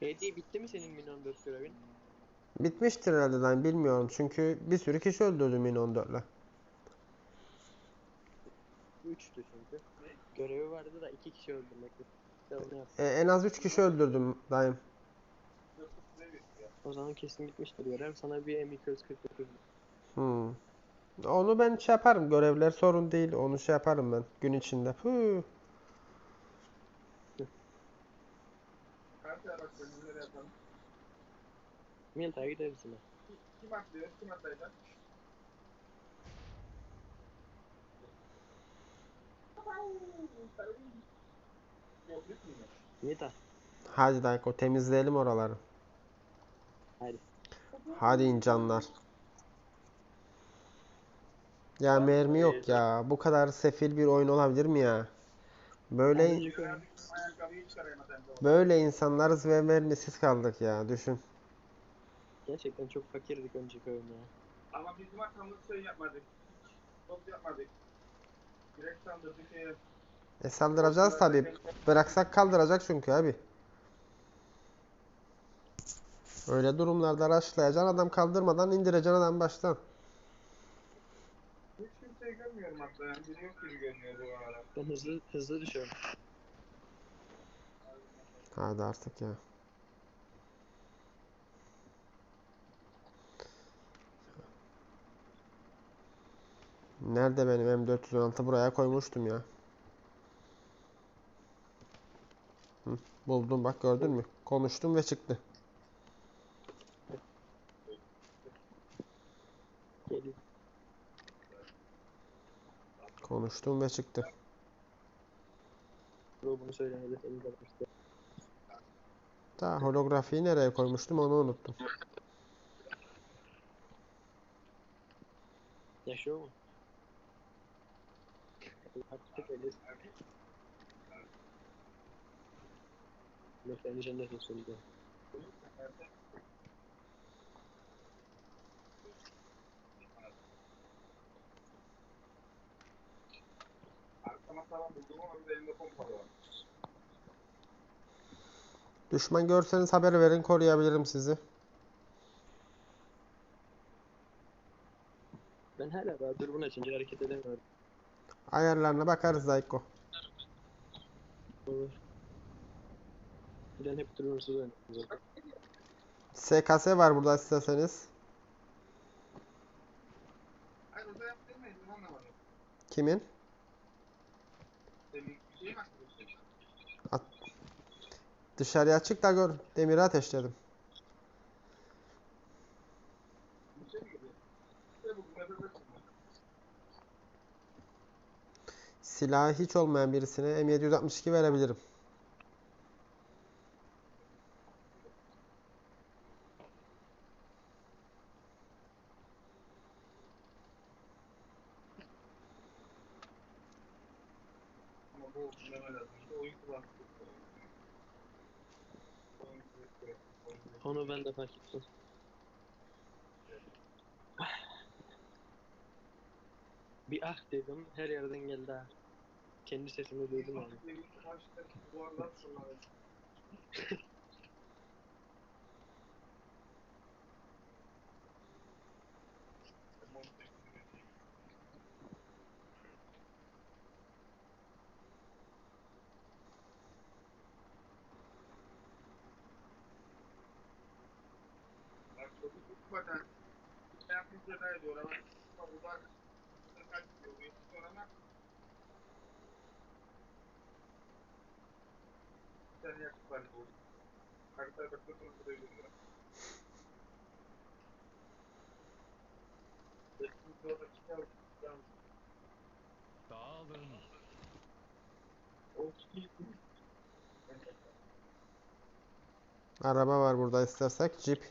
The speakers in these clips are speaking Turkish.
Hediye bitti mi senin Min 14 görevin? Bitmiştir herhalde lan bilmiyorum. Çünkü bir sürü kişi öldürdüm Min 14'le. 3'tü çünkü. Görevi vardı da 2 kişi öldürmekti. Sen onu yap. E, en az 3 kişi öldürdüm dayım. O zaman kesin bitmiştir görev. Sana bir M249 Hmm. Onu ben şey yaparım. Görevler sorun değil. Onu şey yaparım ben gün içinde. Huu. Milta'ya gideriz yine. Kim atlıyor? Kim atlayacak? Milta. Hadi Dayko temizleyelim oraları. Hadi. Hadi incanlar. Ya mermi yok ya. Bu kadar sefil bir oyun olabilir mi ya? Böyle böyle insanlarız ve mermisiz kaldık ya. Düşün. Gerçekten çok fakirdik önceki oyun ya. Ama bizim arkamızda şey yapmadık. Top yapmadık. Direkt saldırdık. şeye. E saldıracağız tabii. Bıraksak kaldıracak çünkü abi. Öyle durumlarda rushlayacaksın adam kaldırmadan indireceksin adam baştan. Hiç kimseyi görmüyorum hatta yani. Biri yok gibi görünüyor bu arada. Ben hızlı hızlı düşüyorum. Hadi artık ya. Nerede benim M416 buraya koymuştum ya. Hı, buldum bak gördün mü? Konuştum ve çıktı. Konuştum ve çıktı. Ta holografiyi nereye koymuştum onu unuttum. Yaşıyor mu? Artık öyle. Yok bence cennet olsun diye. Arkama falan buldum ama bir de elimde pompalı var. Düşman görseniz haber verin koruyabilirim sizi. Ben hala daha dürbün açınca hareket edemiyorum. Ayarlarına bakarız Dayko. Olur. Hep zaten. SKS var burada isterseniz. Kimin? Atıyorsun? Dışarıya çık da gör. Demiri ateşledim. Bir şey mi gidiyor? İşte bu nefes Silahı hiç olmayan birisine M762 verebilirim. Onu ben de fark ettim. Bir ah dedim, her yerden geldi ah. Kendi sesimi duydum yani. Bak çocuk bakmadan yapınca da ediyor ama uzak kaç diyor. Sonra ama sen yakıp var bu. Harita bakta sonra da öyle diyor. Sonra çıkar. Dağılın. Araba var burada istersek. Jeep.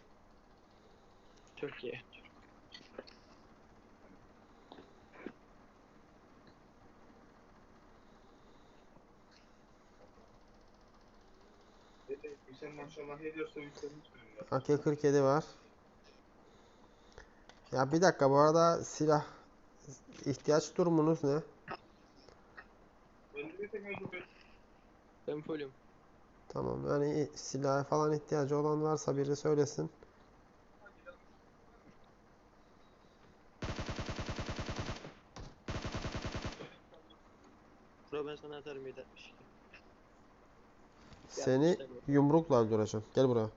Çok iyi. Sen maşallah ne diyorsa yükselmiş durumda. AK-47 var. Ya bir dakika bu arada silah ihtiyaç durumunuz ne? Ben fullüm. Tamam yani silah falan ihtiyacı olan varsa biri söylesin. Bro ben sana atarım 762. Seni yumrukla öldüreceğim. Gel buraya.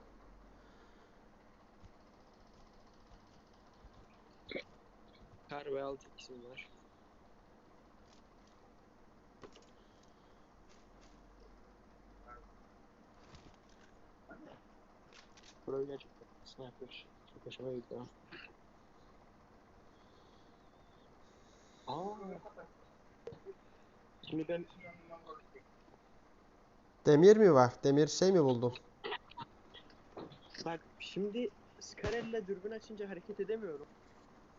Kar ve alt ikisi var. Bro gerçekten sniper. Çok hoşuma gitti ha. Aa. Şimdi ben Demir mi var? Demir şey mi buldun? bak şimdi Scarella dürbün açınca hareket edemiyorum.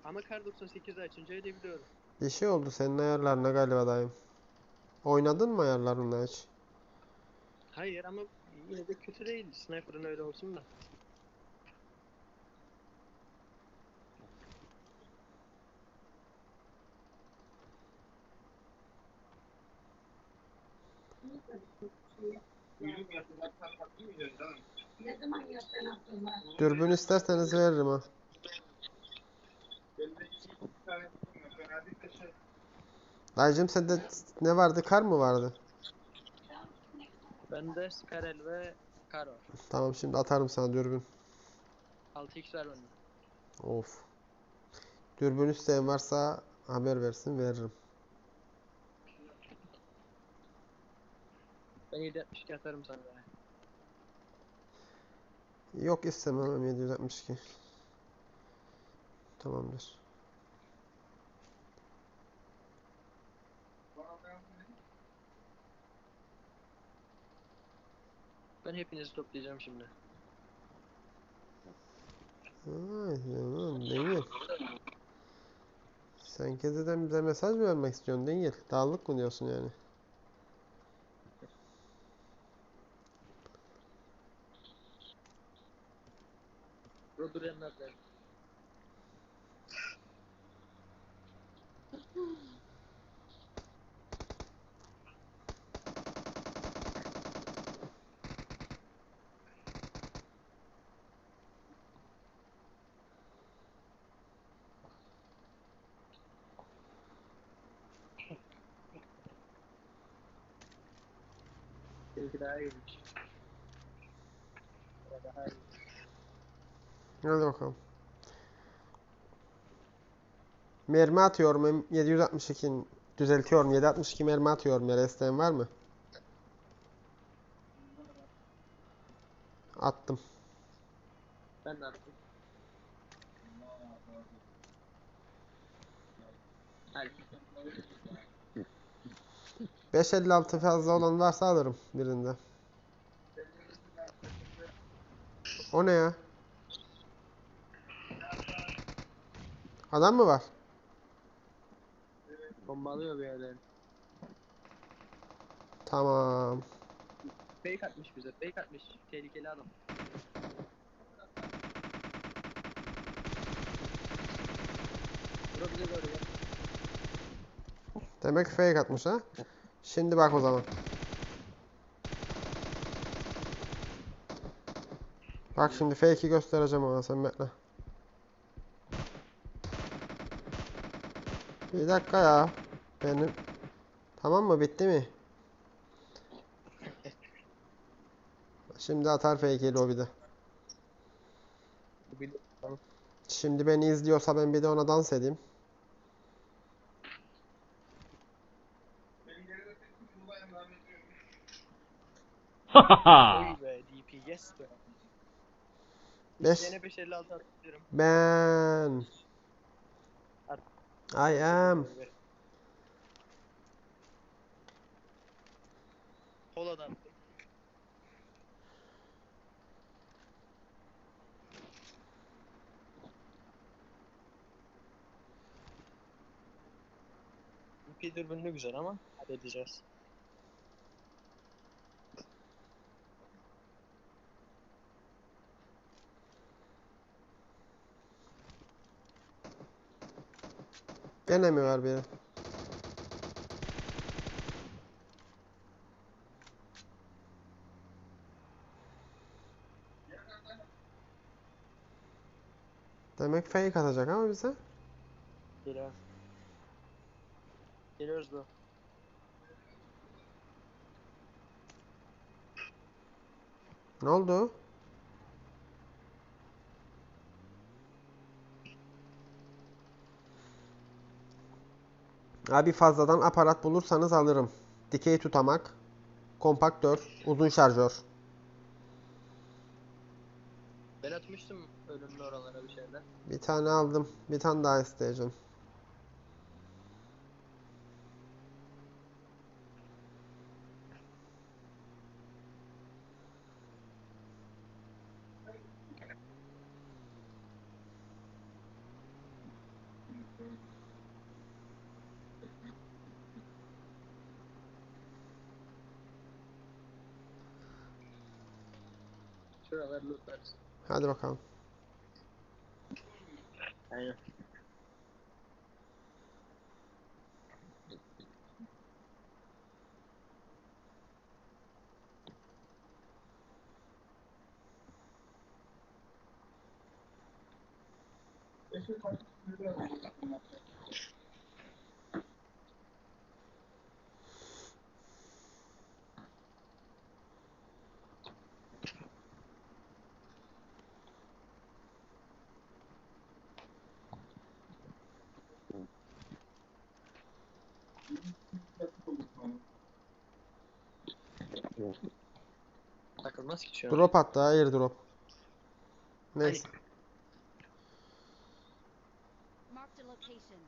Ama Kar 98'i açınca edebiliyorum. Bir şey oldu senin ayarlarına galiba dayım. Oynadın mı ayarlarında hiç? Hayır ama yine de kötü değil. Sniper'ın öyle olsun da. Uyum yapacak Dürbün isterseniz veririm ha. Dayıcım sende ne vardı? Kar mı vardı? Bende Scarel ve Kar var. Tamam şimdi atarım sana dürbün. 6x var bende. Of. Dürbün isteyen varsa haber versin veririm. Ben 762 atarım sana. Yok istemem 762. Tamamdır. Ben hepinizi toplayacağım şimdi. Ay canım değil. Sen kezeden bize mesaj mı vermek istiyorsun değil? Dağlık mı diyorsun yani? Rodur nerede? Belki daha iyiymiş. Ya Daha iyi. Hadi bakalım. Mermi atıyorum. 762 düzeltiyorum. 762 mermi atıyorum. Yere isteyen var mı? Attım. Ben de attım. Hadi. 556 fazla olan varsa alırım birinde. O ne ya? Adam mı var? Bombalıyor bir yerden. Tamam. Fake atmış bize. Fake atmış. Tehlikeli adam. Bura bize doğru gel. Demek fake atmış ha. Şimdi bak o zaman. Bak şimdi fake'i göstereceğim ona sen bekle. Bir dakika ya. Benim. Tamam mı? Bitti mi? Şimdi atar fake'i lobide. Şimdi beni izliyorsa ben bir de ona dans edeyim. Geride tek bir I am. Attım. DP dürbünlü güzel ama halledeceğiz. Enemy var bir. Demek fake atacak ama bize. Geliyor. Geliyoruz da. Ne oldu? Abi fazladan aparat bulursanız alırım. Dikey tutamak, kompaktör, uzun şarjör. Ben atmıştım önümün oralara bir şeyler. Bir tane aldım. Bir tane daha isteyeceğim. Lootlarız. Hadi bakalım. Aynen. Takılmaz ki şu an. Drop attı, airdrop. Neyse. Marked a location.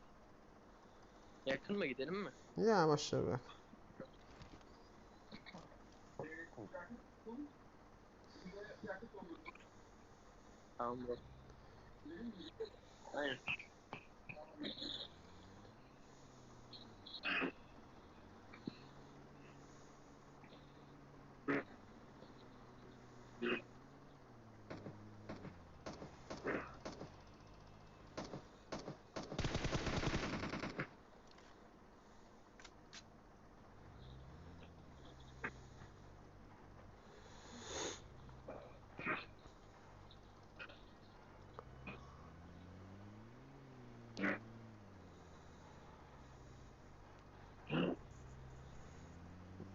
Yakın mı gidelim mi? Ya boş ver bırak. Tamam bro. Aynen.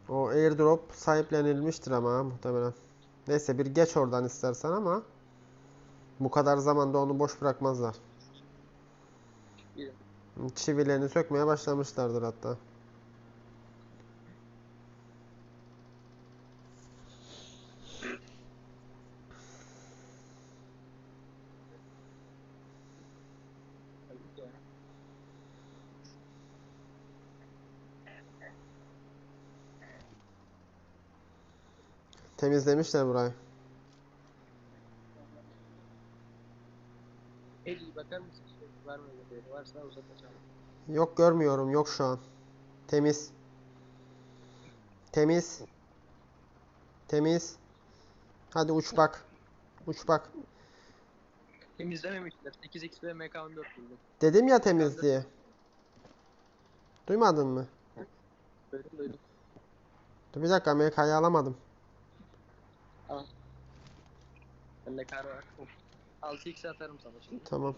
O airdrop sahiplenilmiştir ama muhtemelen. Neyse bir geç oradan istersen ama bu kadar zamanda onu boş bırakmazlar. Çivilerini sökmeye başlamışlardır hatta. Temizlemişler burayı. Eli bakar mısın? Şey, var mı öyle biri? Varsa uzatacağım. Yok görmüyorum. Yok şu an. Temiz. Temiz. Temiz. Hadi uç bak. Uç bak. Temizlememişler. 8x ve MK14 buldum. Dedim ya temiz diye. Duymadın mı? Duydum duydum. Dur bir dakika MK'yı alamadım. Bende kar var. 6x atarım sana şimdi. Tamam.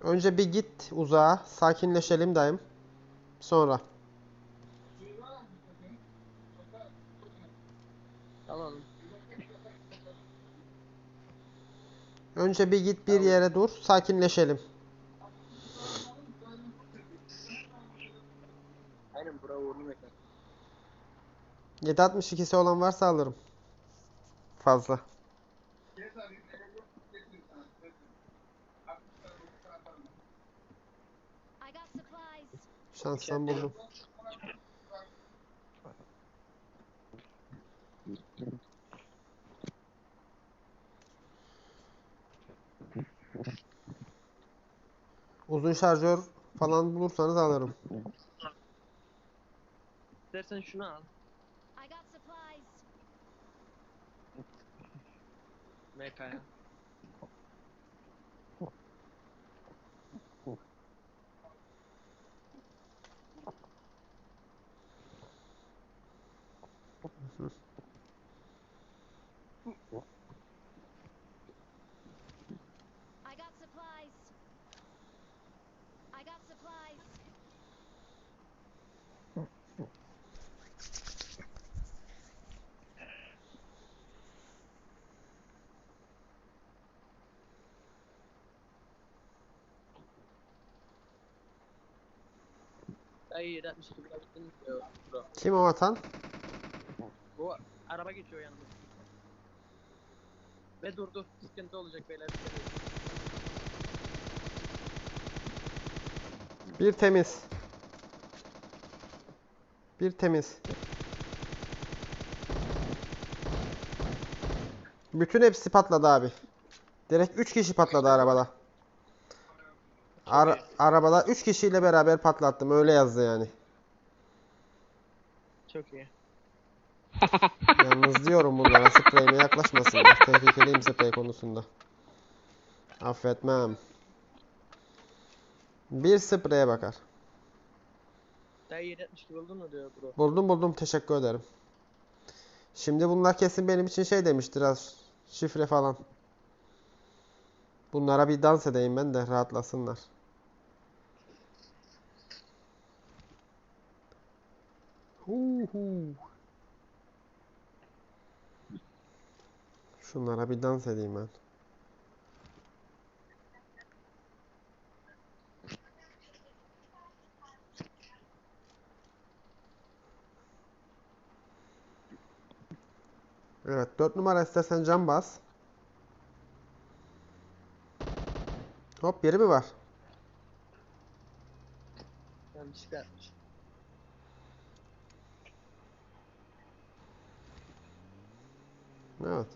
Önce bir git uzağa. Sakinleşelim dayım. Sonra. Tamam. Önce bir git bir yere dur. Sakinleşelim. Aynen bura uğurlu mekan. 762'si olan varsa alırım. Fazla. Şanstan buldum. Uzun şarjör falan bulursanız alırım. İstersen şunu al. supplies. Mayfair. Dayı 762 bulabildin mi? Yok bro. Kim o atan? Bu araba geçiyor yanımda. Ve durdu. Sıkıntı olacak beyler. Bir temiz. Bir temiz. Bütün hepsi patladı abi. Direkt 3 kişi patladı arabada. Ara- arabada 3 kişiyle beraber patlattım. Öyle yazdı yani. Çok iyi. Yalnız diyorum bunlara spreyime yaklaşmasınlar. Tehlikeliyim sprey konusunda. Affetmem. Bir spreye bakar. Dayı 762 buldun mu diyor bro. Buldum buldum teşekkür ederim. Şimdi bunlar kesin benim için şey demiştir az şifre falan. Bunlara bir dans edeyim ben de rahatlasınlar. Hu hu. Şunlara bir dans edeyim ben. Evet 4 numara istersen cam bas. Hop biri mi var? Yanlışlıkla yapmış. Evet.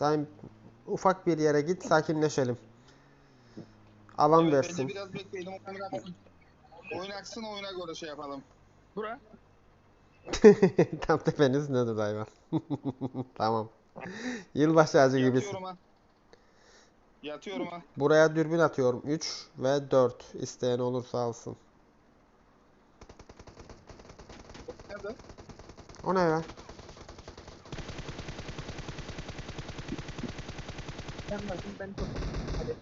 Daim ufak bir yere git sakinleşelim. Alan Evet, versin. biraz bekleyelim. Oyun, aksın oyuna göre şey yapalım. Bura. Tam tepeniz nedir hayvan? Tamam. Yılbaşı ağacı gibisin. Yatıyorum ha. Yatıyorum ha. Buraya dürbün atıyorum. 3 ve 4. İsteyen olursa alsın. Nerede? O ne ya? Sen varsın ben çok. Hadi.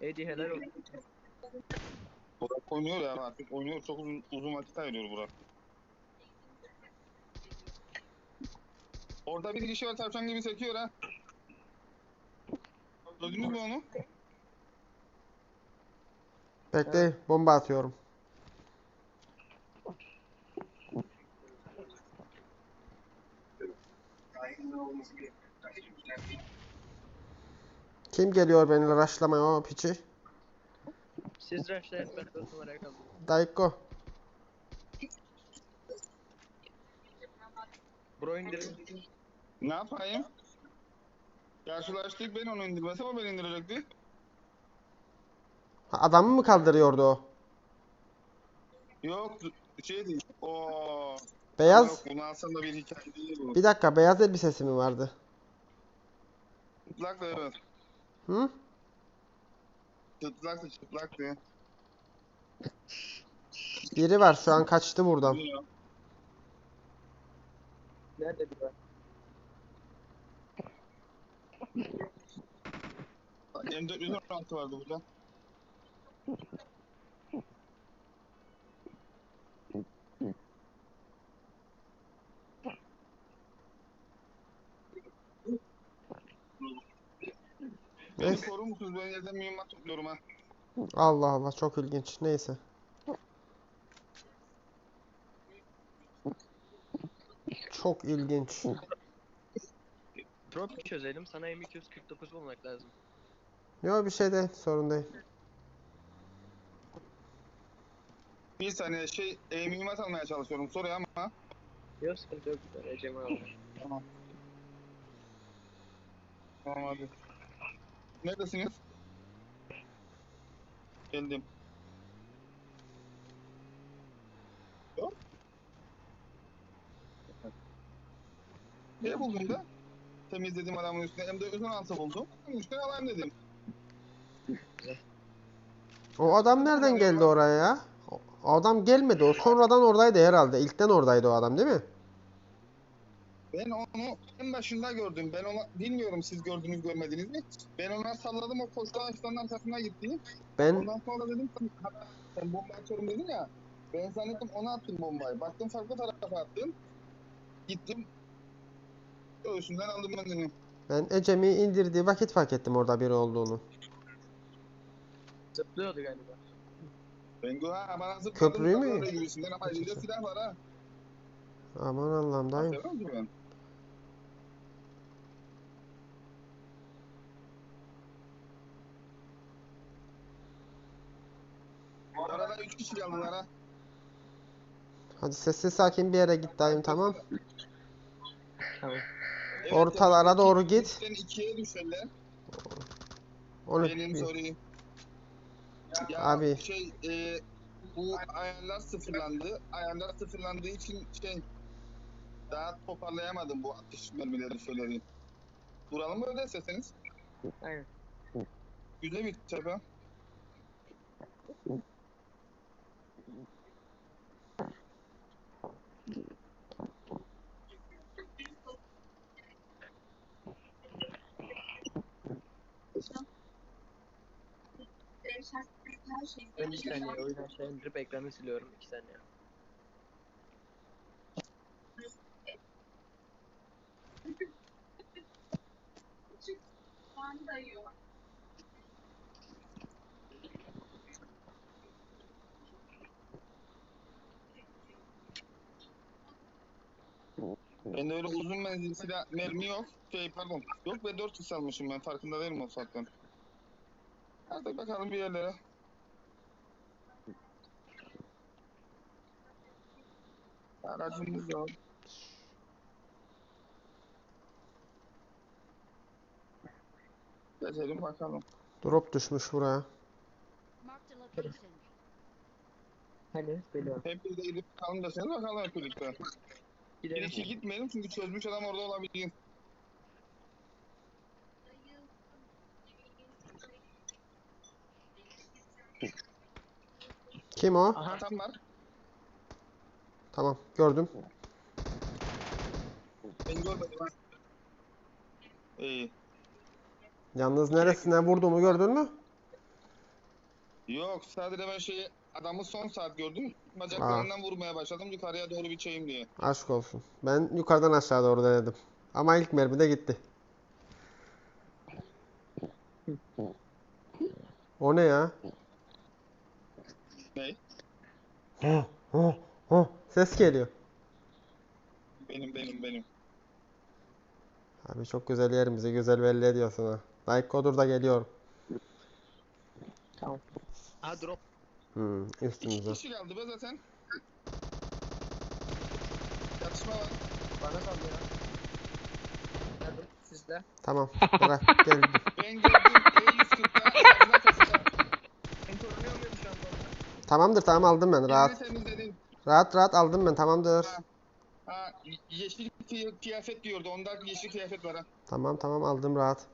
Edi helal olsun. Burak oynuyor ya artık. Oynuyor. Çok uzun, uzun vakit ayırıyor Burak. Orada bir kişi var tavşan gibi sekiyor ha. Öldünüz mü onu? Bekle, bomba atıyorum. Kim geliyor beni raşlamaya o piçi? Siz rushlayın ben 4 numaraya kaldım. Dayko. Bro indirin. Ne yapayım? Karşılaştık ben onu indirmesem o beni indirecekti. Ha, Adamı mı kaldırıyordu o? Yok şey değil. Oo. Beyaz. Yok bunu alsan da bir hikaye değil bu. Bir dakika beyaz elbisesi mi vardı? Çıplak da evet. Hı? Çıplaktı çıplaktı. Biri var şu an kaçtı buradan. Nerede bir var? M416 vardı burada. Beni Musunuz? Ben yerden mühimmat topluyorum ha. Allah Allah çok ilginç. Neyse. Çok ilginç. Drop çözelim sana M249 bulmak lazım. Yok bir şey değil. Sorun değil. Bir saniye şey e, mühimmat almaya çalışıyorum. Soruyor ama. Yok sıkıntı yok. Vereceğim abi. Tamam. Tamam hadi. Neredesiniz? Geldim. Yok. Ne buldun da? Temizledim adamın üstüne. M416 buldum. Üstüne alayım dedim. O adam nereden geldi oraya ya? O adam gelmedi. O sonradan oradaydı herhalde. İlkten oradaydı o adam değil mi? Ben onu en başında gördüm. Ben onu bilmiyorum siz gördünüz görmediniz mi? Ben ona salladım o koşu ağaçlarının arkasına gitti. Ben Ondan sonra dedim ki "Ha, sen bomba atıyorum dedin ya. Ben zannettim ona attım bombayı. Baktım farklı tarafa attım. Gittim. Göğsünden aldım ben onu. Ben Ecem'i indirdiği vakit fark ettim orada biri olduğunu. Zıplıyordu galiba. Ben ha bana zıpladı. Köprüyü mü? ama elinde silah var ha. Aman Allah'ım dayım. Seviyorum ki ben. Bu arada 3 kişi geldiler ha. Hadi sessiz sakin bir yere git dayım tamam. Tamam. Evet, Ortalara evet, doğru git. ikiden ikiye düşerler. Onu Benim sorayım. Ya Abi. şey e, bu ayarlar sıfırlandı. Ayarlar sıfırlandığı için şey daha toparlayamadım bu atış mermileri şeyleri. Duralım mı öyle sesiniz? Aynen. Güzel bir tepe. Ben bir saniye oyunu aşağı indirip ekranı siliyorum. iki saniye. Bende öyle uzun menzil silah mermi yok. Şey pardon. Yok ve 4 kısa almışım ben farkında değilim o saatten. Hadi bakalım bir yerlere. Aracımız var. Geçelim bakalım. drop düşmüş buraya. Hani biliyorum. Hep birlikte gidip bakalım deseniz bakalım hep birlikte. Bir Gidelim. iki gitmeyelim çünkü çözmüş adam orada olabilir. Kim o? Aha. Tam var. Tamam gördüm. Ben görmedim ha. İyi. Yalnız neresine vurduğumu gördün mü? Yok sadece ben şeyi adamı son saat gördüm. Bacaklarından vurmaya başladım yukarıya doğru bir çeyim diye. Aşk olsun. Ben yukarıdan aşağı doğru denedim. Ama ilk mermi de gitti. O ne ya? Ne? Huh, huh, huh. Ses geliyor. Benim benim benim. Abi çok güzel yerimizi güzel belli ediyorsun ha. Like Kodur da geliyor. Tamam. Aha drop. Hmm, İki üstümüze. kişi kaldı be zaten. Çatışma var. Bana sal ya. Geldim sizle. Tamam bırak geldim. Ben gördüm E140'da ağzına kasada. Ben korunuyor muyum şu anda orada? Tamamdır tamam aldım ben rahat. Birini temizledim. Rahat rahat aldım ben tamamdır. Ha yeşil kıy- kıyafet diyordu. Onda yeşil kıyafet var ha. Tamam tamam aldım rahat.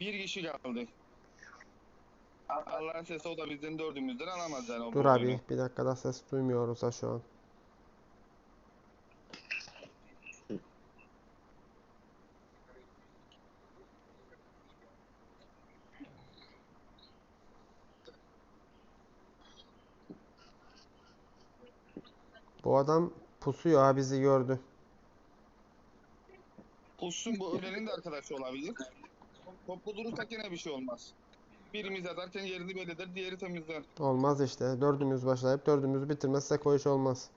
Bir kişi kaldı. Allah'ın sesi o da bizden dördümüzden alamaz yani. o Dur abi oyunu. bir dakikada ses duymuyoruz ha şu an. Bu adam pusuyor ha bizi gördü. Pussun bu ölenin de arkadaşı olabilir. Toplu durursak yine bir şey olmaz. Birimiz atarken yerini belirler, diğeri temizler. Olmaz işte. Dördümüz başlayıp dördümüz bitirmezsek o iş olmaz.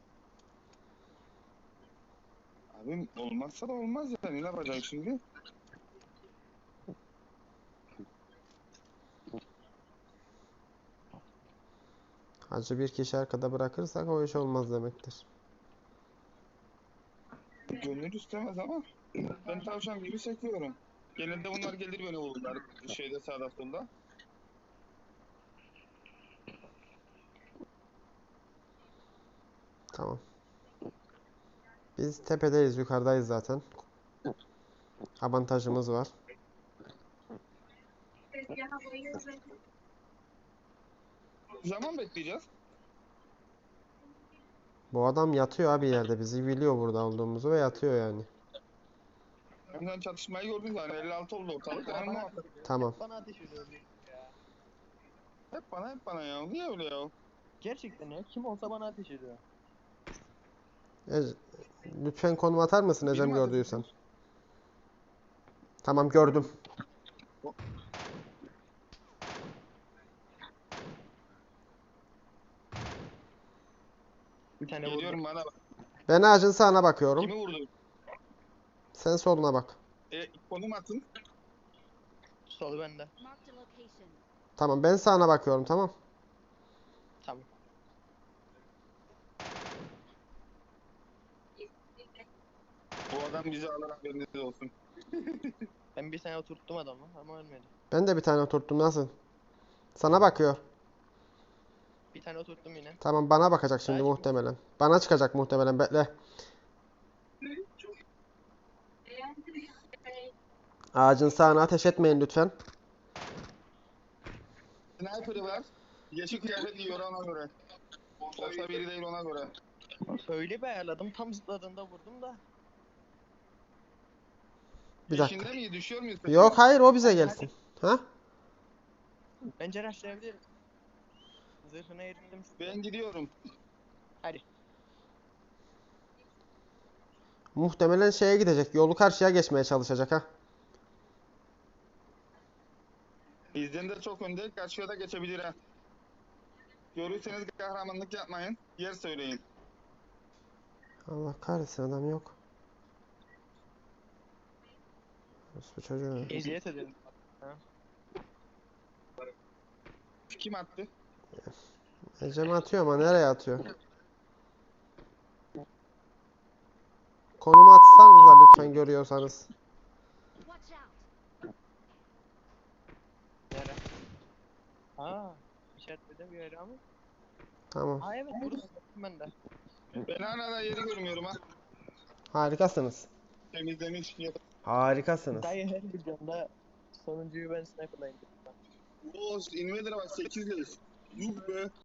Abi olmazsa da olmaz yani ne yapacağız şimdi? Hacı bir kişi arkada bırakırsak o iş olmaz demektir. Gönül istemez ama ben tavşan gibi sekiyorum. Genelde bunlar gelir beni vururlar şeyde sağda solda. Tamam. Biz tepedeyiz, yukarıdayız zaten. Avantajımız var. Zaman bekleyeceğiz. Bu adam yatıyor abi yerde. Bizi biliyor burada olduğumuzu ve yatıyor yani. Sen çatışmayı gördün yani 56 oldu ortalık. Yani muhakkak. Tamam. Bana ateş ediyor. Hep bana hep bana ya. Niye öyle ya? Gerçekten ya. Kim olsa bana ateş ediyor. Ece- lütfen konum atar mısın Ecem Benim gördüysen? Tamam gördüm. Bir tane vurdum. Geliyorum bana bak. Ben ağacın sağına bakıyorum. Kimi vurdun? Sen soluna bak. E, konum atın. Solu bende. Tamam ben sağına bakıyorum tamam. Tamam. Bu adam bizi alır haberiniz olsun. Ben bir tane oturttum adamı ama ölmedi. Ben de bir tane oturttum nasıl? Sana bakıyor. Bir tane oturttum yine. Tamam bana bakacak şimdi Belki- muhtemelen. Bana çıkacak muhtemelen bekle. Ağacın sağına ateş etmeyin lütfen. Sniper'ı var. Yeşil kıyafet giyiyor ona göre. Olsa biri değil ona göre. Öyle bir ayarladım. Tam zıpladığında vurdum da. Bir dakika. Peşinde miyiz? Düşüyor muyuz? Yok hayır o bize gelsin. Ha? Bence rushlayabilirim. Zırhına erittim. Ben gidiyorum. Hadi. Muhtemelen şeye gidecek. Yolu karşıya geçmeye çalışacak ha. Bizden de çok önde. Karşıya da geçebilir ha. Görürseniz kahramanlık yapmayın. Yer söyleyin. Allah kahretsin adam yok. Bu çocuğu. Eziyet ederim. Kim attı? Ecem atıyor ama nereye atıyor? Konum atsanıza lütfen görüyorsanız. Aa. İşaretledi bir yere ama. Tamam. Aa evet burası ben de. Ben hala da yeri görmüyorum ha. Harikasınız. Temizlemiş. Harikasınız. Dayı her videomda sonuncuyu ben sniper'la indirdim. Oğuz invader'a bak 8 leş. Yuh be.